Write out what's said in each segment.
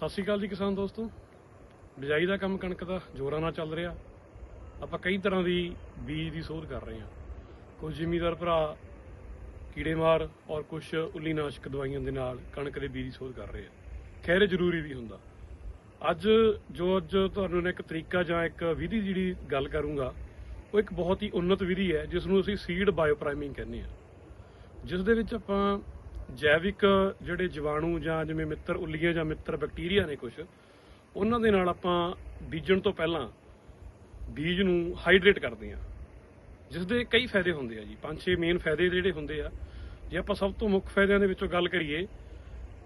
ਸਤਿ ਸ਼੍ਰੀ ਅਕਾਲ ਜੀ ਕਿਸਾਨ ਦੋਸਤੋ। ਬਿਜਾਈ ਦਾ ਕੰਮ ਕਣਕ ਦਾ ਜ਼ੋਰਾਂ ਨਾਲ ਚੱਲ ਰਿਹਾ। ਆਪਾਂ ਕਈ ਤਰ੍ਹਾਂ ਦੀ ਬੀਜ ਦੀ ਸੋਧ ਕਰ ਰਹੇ ਹਾਂ। ਕੁਝ ਜ਼ਿਮੀਦਾਰ ਭਰਾ ਕੀੜੇਮਾਰ ਔਰ ਕੁਝ ਉੱਲੀਨਾਸ਼ਕ ਦਵਾਈਆਂ ਦੇ ਨਾਲ ਕਣਕ ਦੇ ਬੀਜ ਦੀ ਸੋਧ ਕਰ ਰਹੇ ਆ। ਖੈਰ ਜ਼ਰੂਰੀ ਵੀ ਹੁੰਦਾ। ਅੱਜ ਜੋ ਅੱਜ ਤੁਹਾਨੂੰ ਇੱਕ ਤਰੀਕਾ ਜਾਂ ਇੱਕ ਵਿਧੀ ਜਿਹੜੀ ਗੱਲ ਕਰੂੰਗਾ, ਉਹ ਇੱਕ ਬਹੁਤ ਹੀ ਉન્નਤ ਵਿਧੀ ਹੈ ਜਿਸ ਨੂੰ ਅਸੀਂ ਸੀਡ ਬਾਇਓਪ੍ਰਾਈਮਿੰਗ ਕਹਿੰਦੇ ਆ ਜਿਸ ਦੇ ਵਿੱਚ ਆਪਾਂ ਜੈਵਿਕ ਜਿਹੜੇ ਜੀਵਾਣੂ ਜਾਂ ਜਿਵੇਂ ਮਿੱਤਰ ਉੱਲੀਆਂ ਜਾਂ ਮਿੱਤਰ ਬੈਕਟੀਰੀਆ ਨੇ ਕੁਝ ਉਹਨਾਂ ਦੇ ਨਾਲ ਆਪਾਂ ਬੀਜਣ ਤੋਂ ਪਹਿਲਾਂ ਬੀਜ ਨੂੰ ਹਾਈਡਰੇਟ ਕਰਦੇ ਆ ਜਿਸ ਦੇ ਕਈ ਫਾਇਦੇ ਹੁੰਦੇ ਆ ਜੀ। ਪੰਜ ਛੇ ਮੇਨ ਫਾਇਦੇ ਜਿਹੜੇ ਹੁੰਦੇ ਆ। ਜੇ ਆਪਾਂ ਸਭ ਤੋਂ ਮੁੱਖ ਫਾਇਦਿਆਂ ਦੇ ਵਿੱਚੋਂ ਗੱਲ ਕਰੀਏ,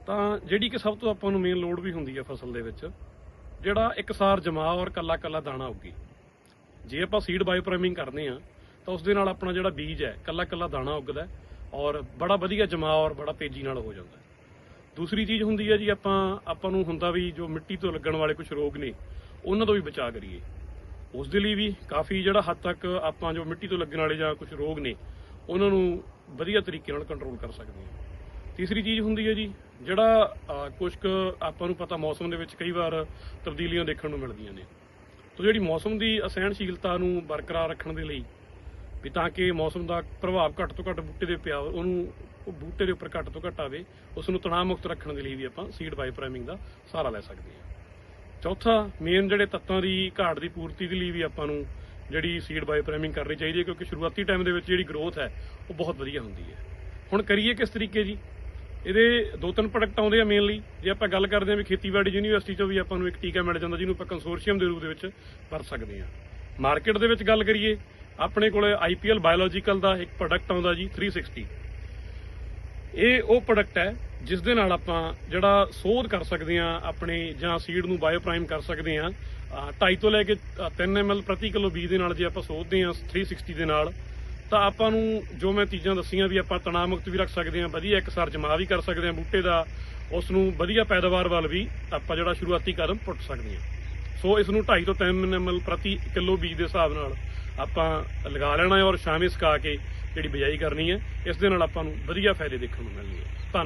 ਤਾਂ ਜਿਹੜੀ ਕਿ ਸਭ ਤੋਂ ਆਪਾਂ ਨੂੰ ਮੇਨ ਲੋੜ ਵੀ ਹੁੰਦੀ ਆ ਫਸਲ ਦੇ ਵਿੱਚ, ਜਿਹੜਾ ਇੱਕਸਾਰ ਜਮਾ ਔਰ ਕੱਲਾ ਕੱਲਾ ਦਾਣਾ ਉੱਗੇ। ਜੇ ਆਪਾਂ ਸੀਡ ਬਾਇਓਪ੍ਰਾਈਮਿੰਗ ਕਰਦੇ ਆ, ਤਾਂ ਉਸ ਦੇ ਨਾਲ ਆਪਣਾ ਜਿਹੜਾ ਬੀਜ ਹੈ, ਕੱਲਾ ਕੱਲਾ ਦਾਣਾ ਉੱਗਦਾ ਔਰ ਬੜਾ ਵਧੀਆ ਜਮਾਅ ਔਰ ਬੜਾ ਤੇਜ਼ੀ ਨਾਲ ਹੋ ਜਾਂਦਾ ਦੂਸਰੀ ਚੀਜ਼ ਹੁੰਦੀ ਹੈ ਜੀ ਆਪਾਂ ਆਪਾਂ ਨੂੰ ਹੁੰਦਾ ਵੀ ਜੋ ਮਿੱਟੀ ਤੋਂ ਲੱਗਣ ਵਾਲੇ ਕੁਝ ਰੋਗ ਨੇ ਉਹਨਾਂ ਤੋਂ ਵੀ ਬਚਾਅ ਕਰੀਏ। ਉਸ ਦੇ ਲਈ ਵੀ ਕਾਫੀ ਜਿਹੜਾ ਹੱਦ ਤੱਕ ਆਪਾਂ ਜੋ ਮਿੱਟੀ ਤੋਂ ਲੱਗਣ ਵਾਲੇ ਜਾਂ ਕੁਝ ਰੋਗ ਨੇ ਉਹਨਾਂ ਨੂੰ ਵਧੀਆ ਤਰੀਕੇ ਨਾਲ ਕੰਟਰੋਲ ਕਰ ਸਕਦੇ ਹਾਂ। ਤੀਸਰੀ ਚੀਜ਼ ਹੁੰਦੀ ਹੈ ਜੀ ਜਿਹੜਾ ਅਹ, ਕੁਛ ਕੁ ਆਪਾਂ ਨੂੰ ਪਤਾ ਮੌਸਮ ਦੇ ਵਿੱਚ ਕਈ ਵਾਰ ਤਬਦੀਲੀਆਂ ਦੇਖਣ ਨੂੰ ਮਿਲਦੀਆਂ ਨੇ। ਤੋ ਜਿਹੜੀ ਮੌਸਮ ਦੀ ਅਸਹਿਣਸ਼ੀਲਤਾ ਨੂੰ ਬਰਕਰਾਰ ਰੱਖਣ ਦੇ ਲਈ ਵੀ ਤਾਂ ਕਿ ਮੌਸਮ ਦਾ ਪ੍ਰਭਾਵ ਘੱਟ ਤੋਂ ਘੱਟ ਬੂਟੇ ਦੇ ਪਿਆ ਉਹਨੂੰ ਉਹ ਬੂਟੇ ਦੇ ਉੱਪਰ ਘੱਟ ਤੋਂ ਘੱਟ ਆਵੇ ਉਸ ਨੂੰ ਤਣਾਅ ਮੁਕਤ ਰੱਖਣ ਦੇ ਲਈ ਵੀ ਆਪਾਂ ਸੀਡ ਬਾਇਓਪ੍ਰਾਈਮਿੰਗ ਦਾ ਸਹਾਰਾ ਲੈ ਸਕਦੇ ਹਾਂ। ਚੌਥਾ ਮੇਨ ਜਿਹੜੇ ਤੱਤਾਂ ਦੀ ਘਾਟ ਦੀ ਪੂਰਤੀ ਦੇ ਲਈ ਵੀ ਆਪਾਂ ਨੂੰ ਜਿਹੜੀ ਸੀਡ ਬਾਇਓਪ੍ਰਾਈਮਿੰਗ ਕਰਨੀ ਚਾਹੀਦੀ ਹੈ, ਕਿਉਂਕਿ ਸ਼ੁਰੂਆਤੀ ਟਾਈਮ ਦੇ ਵਿੱਚ ਜਿਹੜੀ ਗਰੋਥ ਹੈ, ਉਹ ਬਹੁਤ ਵਧੀਆ ਹੁੰਦੀ ਹੈ। ਹੁਣ ਕਰੀਏ ਕਿਸ ਤਰੀਕੇ ਜੀ? ਇਹਦੇ ਦੋ ਤਿੰਨ ਪ੍ਰੋਡਕਟ ਆਉਂਦੇ ਆ ਮੇਨਲੀ ਜੇ ਆਪਾਂ ਗੱਲ ਕਰਦੇ ਹਾਂ ਵੀ ਖੇਤੀਬਾੜੀ ਯੂਨੀਵਰਸਿਟੀ ਤੋਂ ਵੀ ਆਪਾਂ ਨੂੰ ਇੱਕ ਟੀਕਾ ਮਿਲ ਜਾਂਦਾ, ਜਿਹਨੂੰ ਆਪਾਂ ਕੰਸੋਰਸ਼ੀਅਮ ਦੇ ਰੂਪ ਦੇ ਵਿੱਚ ਵਰਤ ਸਕਦੇ ਹਾਂ। ਮਾਰਕੀਟ ਦੇ ਵਿੱਚ ਗੱਲ ਕਰੀਏ ਆਪਣੇ ਕੋਲੇ ਆਈਪੀਐਲ ਬਾਇਓਲੋਜੀਕਲ ਦਾ ਇੱਕ ਪ੍ਰੋਡਕਟ ਆਉਂਦਾ ਜੀ 360 ਇਹ ਉਹ ਪ੍ਰੋਡਕਟ ਹੈ, ਜਿਸ ਦੇ ਨਾਲ ਆਪਾਂ ਜਿਹੜਾ ਸੋਧ ਕਰ ਸਕਦੇ ਆ ਆਪਣੇ ਜਾਂ ਸੀਡ ਨੂੰ ਬਾਇਓਪ੍ਰਾਈਮ ਕਰ ਸਕਦੇ ਆ 2.5 ਤੋਂ ਲੈ ਕੇ 3 ml ਪ੍ਰਤੀ ਕਿਲੋ ਬੀਜ ਦੇ ਨਾਲ ਜੇ ਆਪਾਂ ਸੋਧਦੇ ਆ 360 ਦੇ ਨਾਲ, ਤਾਂ ਆਪਾਂ ਨੂੰ ਜੋ ਮੈਂ ਚੀਜ਼ਾਂ ਦੱਸੀਆਂ ਵੀ ਆਪਾਂ ਤਣਾਅ ਮੁਕਤ ਵੀ ਰੱਖ ਸਕਦੇ ਆ ਵਧੀਆ ਇੱਕ ਸਰ ਜਮਾ ਵੀ ਕਰ ਸਕਦੇ ਆ ਬੂਟੇ ਦਾ, ਉਸ ਨੂੰ ਵਧੀਆ ਪੈਦਾਵਾਰ ਵੱਲ ਵੀ ਆਪਾਂ ਜਿਹੜਾ ਸ਼ੁਰੂਆਤੀ ਕਦਮ ਪੁੱਟ ਸਕਦੇ ਆ ਸੋ ਇਸ ਨੂੰ 2.5 ਤੋਂ 3 ml ਪ੍ਰਤੀ ਕਿਲੋ ਬੀਜ ਦੇ ਹਿਸਾਬ ਨਾਲ ਆਪਾਂ ਲਗਾ ਲੈਣਾ ਹੈ ਔਰ ਸ਼ਾਮੇ ਸੁਕਾ ਕੇ ਜਿਹੜੀ ਬਿਜਾਈ ਕਰਨੀ ਹੈ, ਇਸ ਦੇ ਨਾਲ ਆਪਾਂ ਨੂੰ ਵਧੀਆ ਫਾਇਦੇ ਦੇਖਣ ਨੂੰ ਮਿਲਣਗੇ। ਧੰਨਵਾਦ।